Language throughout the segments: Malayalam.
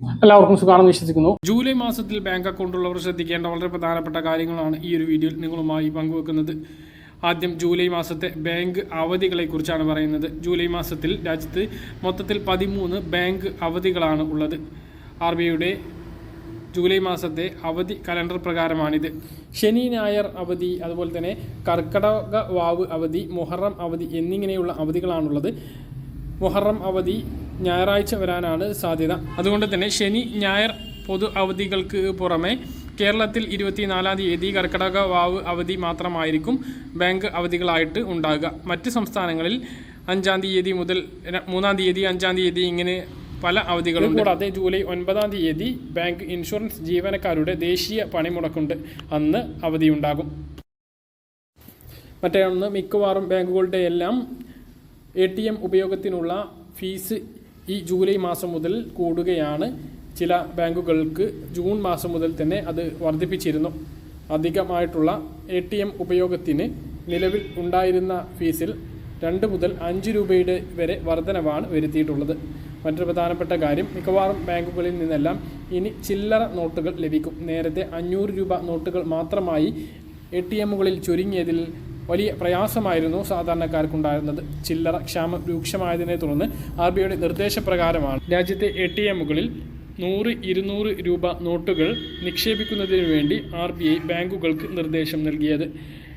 എല്ലാവർക്കും സുഖമാണെന്ന് വിശ്വസിക്കുന്നു. ജൂലൈ മാസത്തിൽ ബാങ്ക് അക്കൗണ്ട് ഉള്ളവർ ശ്രദ്ധിക്കേണ്ട വളരെ പ്രധാനപ്പെട്ട കാര്യങ്ങളാണ് ഈ ഒരു വീഡിയോയിൽ നിങ്ങളുമായി പങ്കുവെക്കുന്നത്. ആദ്യം ജൂലൈ മാസത്തെ ബാങ്ക് അവധികളെ കുറിച്ചാണ് പറയുന്നത്. ജൂലൈ മാസത്തിൽ രാജ്യത്ത് മൊത്തത്തിൽ പതിമൂന്ന് ബാങ്ക് അവധികളാണ് ഉള്ളത്. ആർ ബി ഐയുടെ ജൂലൈ മാസത്തെ അവധി കലണ്ടർ പ്രകാരമാണിത്. ശനി ഞായർ അവധി അതുപോലെ തന്നെ കർക്കടക വാവ് അവധി മുഹറം അവധി എന്നിങ്ങനെയുള്ള അവധികളാണുള്ളത്. മുഹറം അവധി ഞായറാഴ്ച വരാനാണ് സാധ്യത. അതുകൊണ്ട് തന്നെ ശനി ഞായർ പൊതു അവധികൾക്ക് പുറമെ കേരളത്തിൽ ഇരുപത്തിനാലാം തീയതി കർക്കിടക വാവ് അവധി മാത്രമായിരിക്കും ബാങ്ക് അവധികളായിട്ട് ഉണ്ടാകുക. മറ്റ് സംസ്ഥാനങ്ങളിൽ അഞ്ചാം തീയതി മുതൽ മൂന്നാം തീയതി അഞ്ചാം തീയതി ഇങ്ങനെ പല അവധികളും കൂടാതെ ജൂലൈ ഒൻപതാം തീയതി ബാങ്ക് ഇൻഷുറൻസ് ജീവനക്കാരുടെ ദേശീയ പണിമുടക്കുണ്ട്. അന്ന് അവധിയുണ്ടാകും മറ്റേ ഒന്ന് മിക്കവാറും ബാങ്കുകളുടെ എല്ലാം എ ടി എം ഉപയോഗത്തിനുള്ള ഫീസ് ഈ ജൂലൈ മാസം മുതൽ കൂടുകയാണ്. ചില ബാങ്കുകൾക്ക് ജൂൺ മാസം മുതൽ തന്നെ അത് വർദ്ധിപ്പിച്ചിരുന്നു. അധികമായിട്ടുള്ള എ ടി എം ഉപയോഗത്തിന് നിലവിൽ ഉണ്ടായിരുന്ന ഫീസിൽ രണ്ട് മുതൽ അഞ്ച് രൂപയുടെ വരെ വർധനവാണ് വരുത്തിയിട്ടുള്ളത്. മറ്റൊരു പ്രധാനപ്പെട്ട കാര്യം മിക്കവാറും ബാങ്കുകളിൽ നിന്നെല്ലാം ഇനി ചില്ലറ നോട്ടുകൾ ലഭിക്കും. നേരത്തെ അഞ്ഞൂറ് രൂപ നോട്ടുകൾ മാത്രമായി എ ടി എമ്മുകളിൽ ചുരുങ്ങിയതിൽ വലിയ പ്രയാസമായിരുന്നു സാധാരണക്കാർക്കുണ്ടായിരുന്നത്. ചില്ലറ ക്ഷാമം രൂക്ഷമായതിനെ തുടർന്ന് ആർ ബി ഐയുടെ നിർദ്ദേശപ്രകാരമാണ് രാജ്യത്തെ എ ടി എമ്മുകളിൽ നൂറ് ഇരുന്നൂറ് രൂപ നോട്ടുകൾ നിക്ഷേപിക്കുന്നതിന് വേണ്ടി ആർ ബി ഐ ബാങ്കുകൾക്ക് നിർദ്ദേശം നൽകിയത്.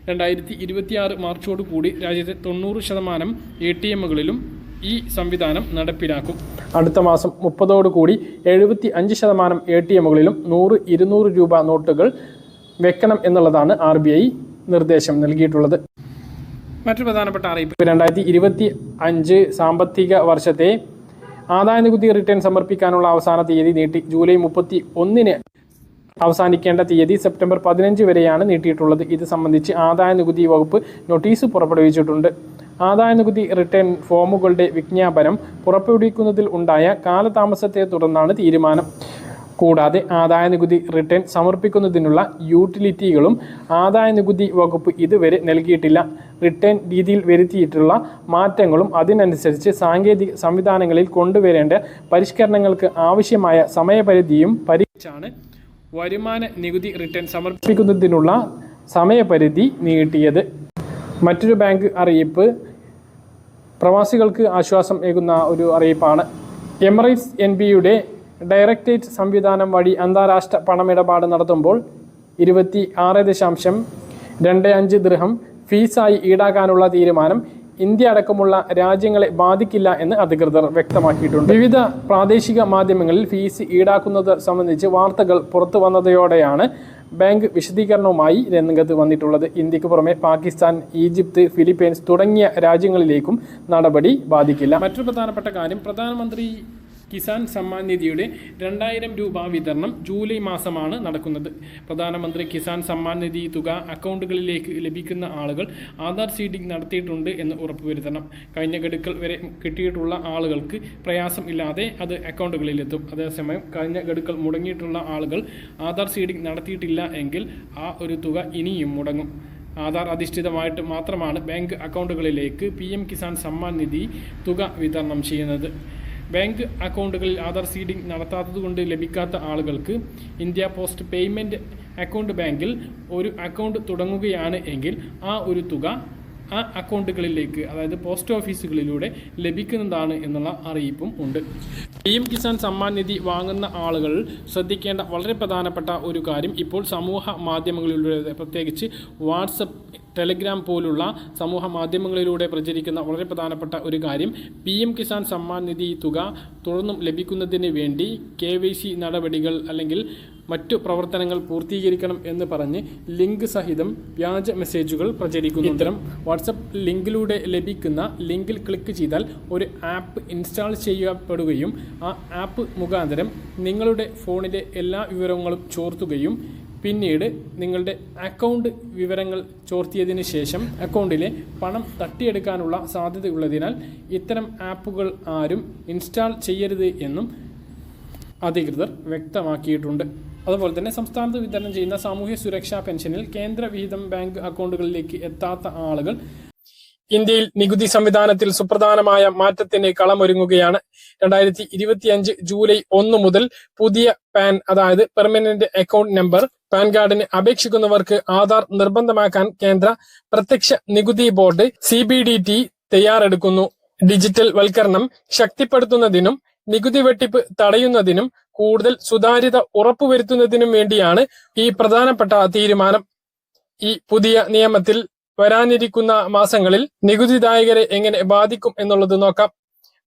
രണ്ടായിരത്തി ഇരുപത്തിയാറ് മാർച്ചോട് കൂടി രാജ്യത്തെ തൊണ്ണൂറ് ശതമാനം എ ടി എമ്മുകളിലും ഈ സംവിധാനം നടപ്പിലാക്കും. അടുത്ത മാസം മുപ്പതോടു കൂടി എഴുപത്തി അഞ്ച് ശതമാനം എ ടി എമ്മുകളിലും നൂറ് ഇരുന്നൂറ് രൂപ നോട്ടുകൾ വെക്കണം എന്നുള്ളതാണ് ആർ ബി ഐ നിർദ്ദേശം നൽകിയിട്ടുള്ളത്. മറ്റു പ്രധാനപ്പെട്ട അറിയിപ്പ്. രണ്ടായിരത്തി ഇരുപത്തി അഞ്ച് സാമ്പത്തിക വർഷത്തെ ആദായനികുതി റിട്ടേൺ സമർപ്പിക്കാനുള്ള അവസാന തീയതി നീട്ടി ജൂലൈ മുപ്പത്തി ഒന്നിന് അവസാനിക്കേണ്ട തീയതി സെപ്റ്റംബർ പതിനഞ്ച് വരെയാണ് നീട്ടിയിട്ടുള്ളത്. ഇത് സംബന്ധിച്ച് ആദായനികുതി വകുപ്പ് നോട്ടീസ് പുറപ്പെടുവിച്ചിട്ടുണ്ട്. ആദായനികുതി റിട്ടേൺ ഫോമുകളുടെ വിജ്ഞാപനം പുറപ്പെടുവിക്കുന്നതിൽ ഉണ്ടായ കാലതാമസത്തെ തുടർന്നാണ് തീരുമാനം. കൂടാതെ ആദായ നികുതി റിട്ടേൺ സമർപ്പിക്കുന്നതിനുള്ള യൂട്ടിലിറ്റികളും ആദായ നികുതി വകുപ്പ് ഇതുവരെ നൽകിയിട്ടില്ല. റിട്ടേൺ രീതിയിൽ വരുത്തിയിട്ടുള്ള മാറ്റങ്ങളും അതിനനുസരിച്ച് സാങ്കേതിക സംവിധാനങ്ങളിൽ കൊണ്ടുവരേണ്ട പരിഷ്കരണങ്ങൾക്ക് ആവശ്യമായ സമയപരിധിയും പരിഗണിച്ചാണ് വരുമാന നികുതി റിട്ടേൺ സമർപ്പിക്കുന്നതിനുള്ള സമയപരിധി നീട്ടിയത്. മറ്റൊരു ബാങ്ക് അറിയിപ്പ്. പ്രവാസികൾക്ക് ആശ്വാസം ഏകുന്ന ഒരു അറിയിപ്പാണ്. എമറൈറ്റ്സ് എൻ ബിയുടെ ഡയറക്റ്റേറ്റ് സംവിധാനം വഴി അന്താരാഷ്ട്ര പണമിടപാട് നടത്തുമ്പോൾ ഇരുപത്തി ആറ് ദശാംശം രണ്ട് അഞ്ച് ദൃഹം ഫീസായി ഈടാക്കാനുള്ള തീരുമാനം ഇന്ത്യ അടക്കമുള്ള രാജ്യങ്ങളെ ബാധിക്കില്ല എന്ന് അധികൃതർ വ്യക്തമാക്കിയിട്ടുണ്ട്. വിവിധ പ്രാദേശിക മാധ്യമങ്ങളിൽ ഫീസ് ഈടാക്കുന്നത് സംബന്ധിച്ച് വാർത്തകൾ പുറത്തു വന്നതോടെയാണ് ബാങ്ക് വിശദീകരണവുമായി രംഗത്ത് വന്നിട്ടുള്ളത്. ഇന്ത്യയ്ക്ക് പുറമെ പാകിസ്ഥാൻ ഈജിപ്ത് ഫിലിപ്പീൻസ് തുടങ്ങിയ രാജ്യങ്ങളിലേക്കും നടപടി ബാധിക്കില്ല. മറ്റൊരു പ്രധാനപ്പെട്ട കാര്യം പ്രധാനമന്ത്രി കിസാൻ സമ്മാൻ നിധിയുടെ രണ്ടായിരം രൂപ വിതരണം ജൂലൈ മാസമാണ് നടക്കുന്നത്. പ്രധാനമന്ത്രി കിസാൻ സമ്മാൻ നിധി തുക അക്കൗണ്ടുകളിലേക്ക് ലഭിക്കുന്ന ആളുകൾ ആധാർ സീഡിംഗ് നടത്തിയിട്ടുണ്ട് എന്ന് ഉറപ്പുവരുത്തണം. കഴിഞ്ഞ ഗഡുക്കൾ വരെ കിട്ടിയിട്ടുള്ള ആളുകൾക്ക് പ്രയാസം ഇല്ലാതെ അത് അക്കൗണ്ടുകളിലെത്തും. അതേസമയം കഴിഞ്ഞ ഗഡുക്കൾ മുടങ്ങിയിട്ടുള്ള ആളുകൾ ആധാർ സീഡിംഗ് നടത്തിയിട്ടില്ല എങ്കിൽ ആ ഒരു തുക ഇനിയും മുടങ്ങും. ആധാർ അധിഷ്ഠിതമായിട്ട് മാത്രമാണ് ബാങ്ക് അക്കൗണ്ടുകളിലേക്ക് പി എം കിസാൻ സമ്മാൻ നിധി തുക വിതരണം ചെയ്യുന്നത്. ബാങ്ക് അക്കൗണ്ടുകളിൽ ആധാർ സീഡിംഗ് നടത്താത്തതുകൊണ്ട് ലഭിക്കാത്ത ആളുകൾക്ക് ഇന്ത്യ പോസ്റ്റ് പേയ്മെന്റ് അക്കൗണ്ട് ബാങ്കിൽ ഒരു അക്കൗണ്ട് തുടങ്ങുകയാണ് എങ്കിൽ ആ ഒരു തുക ആ അക്കൗണ്ടുകളിലേക്ക് അതായത് പോസ്റ്റ് ഓഫീസുകളിലൂടെ ലഭിക്കുന്നതാണ് എന്നുള്ള അറിയിപ്പും ഉണ്ട്. പി എം കിസാൻ സമ്മാൻ നിധി വാങ്ങുന്ന ആളുകൾ ശ്രദ്ധിക്കേണ്ട വളരെ പ്രധാനപ്പെട്ട ഒരു കാര്യം ഇപ്പോൾ സമൂഹ മാധ്യമങ്ങളിലൂടെ പ്രത്യേകിച്ച് വാട്സപ്പ് ടെലഗ്രാം പോലുള്ള സമൂഹ മാധ്യമങ്ങളിലൂടെ പ്രചരിക്കുന്ന വളരെ പ്രധാനപ്പെട്ട ഒരു കാര്യം. പി എം കിസാൻ സമ്മാൻ നിധി തുക തുടർന്നും ലഭിക്കുന്നതിന് വേണ്ടി കെ വൈ സി നടപടികൾ അല്ലെങ്കിൽ മറ്റു പ്രവർത്തനങ്ങൾ പൂർത്തീകരിക്കണം എന്ന് പറഞ്ഞ് ലിങ്ക് സഹിതം വ്യാജ മെസ്സേജുകൾ പ്രചരിക്കുന്നു. ഇത്തരം വാട്സപ്പ് ലിങ്കിലൂടെ ലഭിക്കുന്ന ലിങ്കിൽ ക്ലിക്ക് ചെയ്താൽ ഒരു ആപ്പ് ഇൻസ്റ്റാൾ ചെയ്യപ്പെടുകയും ആ ആപ്പ് മുഖാന്തരം നിങ്ങളുടെ ഫോണിലെ എല്ലാ വിവരങ്ങളും ചോർത്തുകയും പിന്നീട് നിങ്ങളുടെ അക്കൗണ്ട് വിവരങ്ങൾ ചോർത്തിയതിന് ശേഷം അക്കൗണ്ടിലെ പണം തട്ടിയെടുക്കാനുള്ള സാധ്യതയുള്ളതിനാൽ ഇത്തരം ആപ്പുകൾ ആരും ഇൻസ്റ്റാൾ ചെയ്യരുത് എന്നും അധികൃതർ വ്യക്തമാക്കിയിട്ടുണ്ട്. അതുപോലെ തന്നെ സംസ്ഥാനത്ത് വിതരണം ചെയ്യുന്ന സാമൂഹ്യ സുരക്ഷാ പെൻഷനിൽ കേന്ദ്ര വിഹിതം ബാങ്ക് അക്കൗണ്ടുകളിലേക്ക് എത്താത്ത ആളുകൾ ഇന്ത്യയിൽ നികുതി സംവിധാനത്തിൽ സുപ്രധാനമായ മാറ്റത്തിന് കളമൊരുങ്ങുകയാണ്. രണ്ടായിരത്തി ഇരുപത്തിയഞ്ച് ജൂലൈ ഒന്ന് മുതൽ പുതിയ പാൻ അതായത് പെർമനന്റ് അക്കൗണ്ട് നമ്പർ പാൻ കാർഡിന് അപേക്ഷിക്കുന്നവർക്ക് ആധാർ നിർബന്ധമാക്കാൻ കേന്ദ്ര പ്രത്യക്ഷ നികുതി ബോർഡ് സി തയ്യാറെടുക്കുന്നു. ഡിജിറ്റൽ വൽക്കരണം ശക്തിപ്പെടുത്തുന്നതിനും നികുതി വെട്ടിപ്പ് തടയുന്നതിനും കൂടുതൽ സുതാര്യത ഉറപ്പുവരുത്തുന്നതിനും വേണ്ടിയാണ് ഈ പ്രധാനപ്പെട്ട തീരുമാനം. ഈ പുതിയ നിയമത്തിൽ വരാനിരിക്കുന്ന മാസങ്ങളിൽ നികുതിദായകരെ എങ്ങനെ ബാധിക്കും എന്നുള്ളത് നോക്കാം.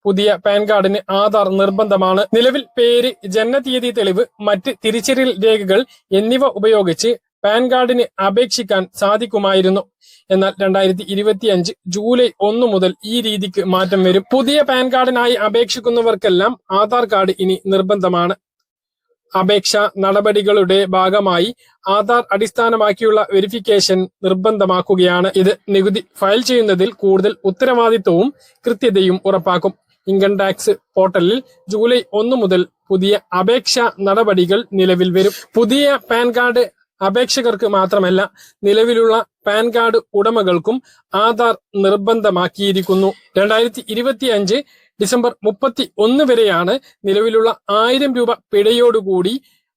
പുതിയ പാൻ കാർഡിന് ആധാർ നിർബന്ധമാണ്. നിലവിൽ പേര് ജനനതീയതി തെളിവ് മറ്റ് തിരിച്ചറിയൽ രേഖകൾ എന്നിവ ഉപയോഗിച്ച് പാൻ കാർഡിന് അപേക്ഷിക്കാൻ സാധിക്കുമായിരുന്നു. എന്നാൽ രണ്ടായിരത്തി ഇരുപത്തിയഞ്ച് ജൂലൈ ഒന്ന് മുതൽ ഈ രീതിക്ക് മാറ്റം വരും. പുതിയ പാൻ കാർഡിനായി അപേക്ഷിക്കുന്നവർക്കെല്ലാം ആധാർ കാർഡ് ഇനി നിർബന്ധമാണ്. അപേക്ഷ നടപടികളുടെ ഭാഗമായി ആധാർ അടിസ്ഥാനമാക്കിയുള്ള വെരിഫിക്കേഷൻ നിർബന്ധമാക്കുകയാണ്. ഇത് നികുതി ഫയൽ ചെയ്യുന്നതിൽ കൂടുതൽ ഉത്തരവാദിത്വവും കൃത്യതയും ഉറപ്പാക്കും. ഇൻകം ടാക്സ് പോർട്ടലിൽ ജൂലൈ ഒന്ന് മുതൽ പുതിയ അപേക്ഷ നടപടികൾ നിലവിൽ വരും. പുതിയ പാൻ കാർഡ് അപേക്ഷകർക്ക് മാത്രമല്ല നിലവിലുള്ള പാൻ കാർഡ് ഉടമകൾക്കും ആധാർ നിർബന്ധമാക്കിയിരിക്കുന്നു. രണ്ടായിരത്തി ഇരുപത്തി അഞ്ച് ഡിസംബർ മുപ്പത്തി ഒന്ന് വരെയാണ് നിലവിലുള്ള ആയിരം രൂപ പിഴയോടുകൂടി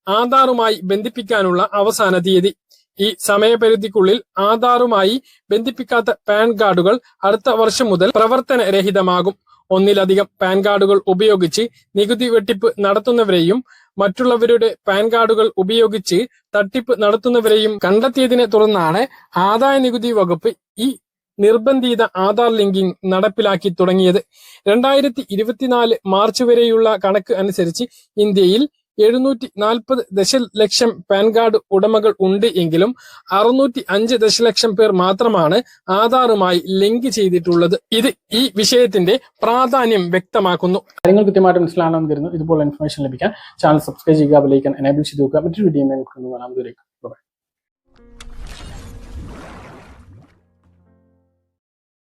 ആധാറുമായി ബന്ധിപ്പിക്കാനുള്ള അവസാന തീയതി. ഈ സമയപരിധിക്കുള്ളിൽ ആധാറുമായി ബന്ധിപ്പിക്കാത്ത പാൻ കാർഡുകൾ അടുത്ത വർഷം മുതൽ പ്രവർത്തനരഹിതമാകും. ഒന്നിലധികം പാൻ കാർഡുകൾ ഉപയോഗിച്ച് നികുതി വെട്ടിപ്പ് നടത്തുന്നവരെയും മറ്റുള്ളവരുടെ പാൻ കാർഡുകൾ ഉപയോഗിച്ച് തട്ടിപ്പ് നടത്തുന്നവരെയും കണ്ടെത്തിയതിനെ തുടർന്നാണ് ആദായ നികുതി വകുപ്പ് ഈ നിർബന്ധിത ആധാർ ലിങ്കിംഗ് നടപ്പിലാക്കി തുടങ്ങിയത്. രണ്ടായിരത്തി ഇരുപത്തിനാല് മാർച്ച് വരെയുള്ള കണക്ക് അനുസരിച്ച് ഇന്ത്യയിൽ എഴുന്നൂറ്റി നാൽപ്പത് ദശലക്ഷം പാൻ കാർഡ് ഉടമകൾ ഉണ്ട് എങ്കിലും അറുന്നൂറ്റി അഞ്ച് ദശലക്ഷം പേർ മാത്രമാണ് ആധാറുമായി ലിങ്ക് ചെയ്തിട്ടുള്ളത്. ഇത് ഈ വിഷയത്തിന്റെ പ്രാധാന്യം വ്യക്തമാക്കുന്നു. കാര്യങ്ങൾ കൃത്യമായിട്ട് മനസ്സിലാണെന്ന് കരുതുന്നു. ഇതുപോലെ ഇൻഫർമേഷൻ ലഭിക്കാൻ ചാനൽ സബ്സ്ക്രൈബ് ചെയ്യുക ബെലൈക്കൻ എനേബിൾ ചെയ്ത് നോക്കുക മറ്റൊരു വീഡിയോ നമുക്ക് കാണാൻ ദൂരേക്ക്